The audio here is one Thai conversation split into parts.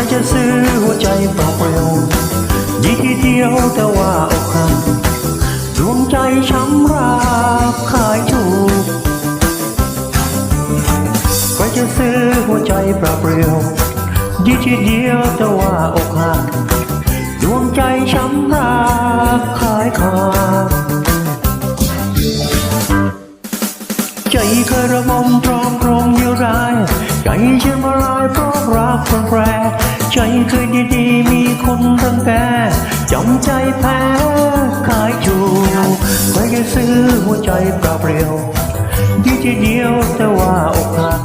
ใครจะซื้อหัวใจเปล่าเปลี่าดีเดียวแต่ว่าอกหักดวงใจช้ำราบขายถูกใครจะซื้อหัวใจเปล่าเปลี่าดีเดียวแต่ว่าอกหักดวงใจช้ำราบขายขาด ฉันมาลายเพราะรักแปรแปร ใจเคยดีๆ มีคนรังแกจำใจแพ้ขายจูใครจะซื้อหัวใจเปล่าเปลี่ยวดีทีเดียวแต่ว่าอกหัก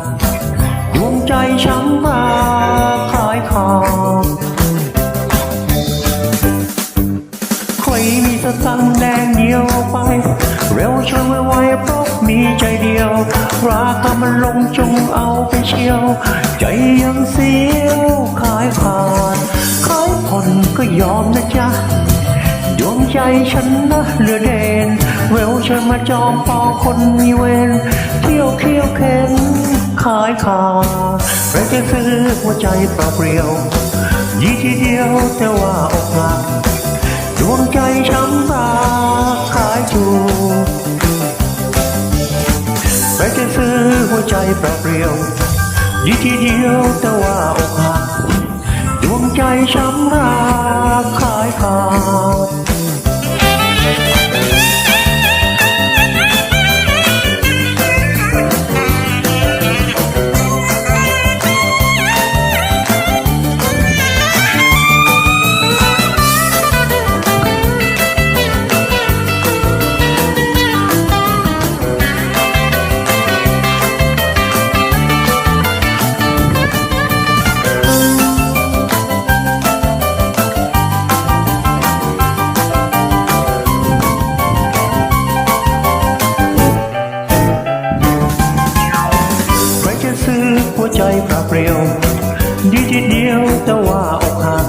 ดวงใจช้ำมาขายขาดใครมีสตังค์แดงเดียวไป เร็วช่วยไวๆเพราะ มีใจเดียว ราคามันลงจงเอาไปเชียว ใจยังเสียวขายขาดขายผ่อนก็ยอมนะจ๊ะดวงใจฉันนะเหลือเด่นเร็วช่วยมาจองปองคนมีเวรเที่ยวเที่ยวเข็นขายขาดใครจะซื้อหัวใจเปล่าเปลี่ยวยี่ทีเดียวแต่ว่าอกหักดวงใจช้ำรักขายจู ปล่าเปลี่ยว ดีทีเดียวแต่ว่าอกหัก ดวงใจช้ำรัก ใจเปล่าเปรียว ดีทีเดียวแต่ว่าอกหัก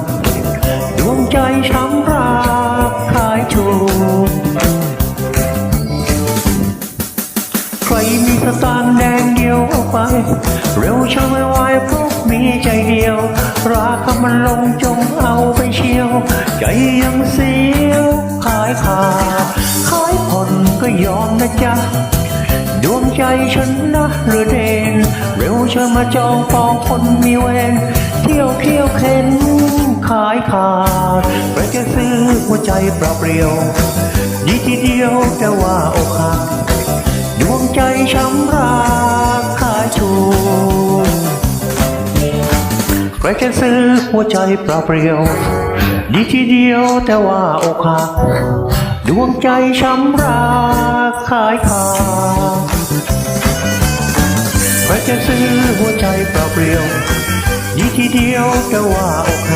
ดวงใจช้ำรักขายชูใครมีสตางแดงเดียวเอาไป เร็วช่างไวๆเพราะมีใจเดียว ราคามันลงจงเอา ดวงใจฉันนะเรือเดนเร็วเช่วยมาจองปองคนมีเวรเที่ยวเที่ยวเข็นขายขาดไปจะซื้อหัวใจเปล่าเปลี่ยว ดีทีเดียวแต่ว่าอกหักดวงใจช้ำรักขายถูใครจะซื้อหัวใจเปล่าเปลี่ยว ดีทีเดียวแต่ว่าอกหัก ดวงใจช้ำรักขายขาดใครจะซื้อหัวใจเปล่าเปลี่ยวดีทีเดียวแต่ว่าอกหัก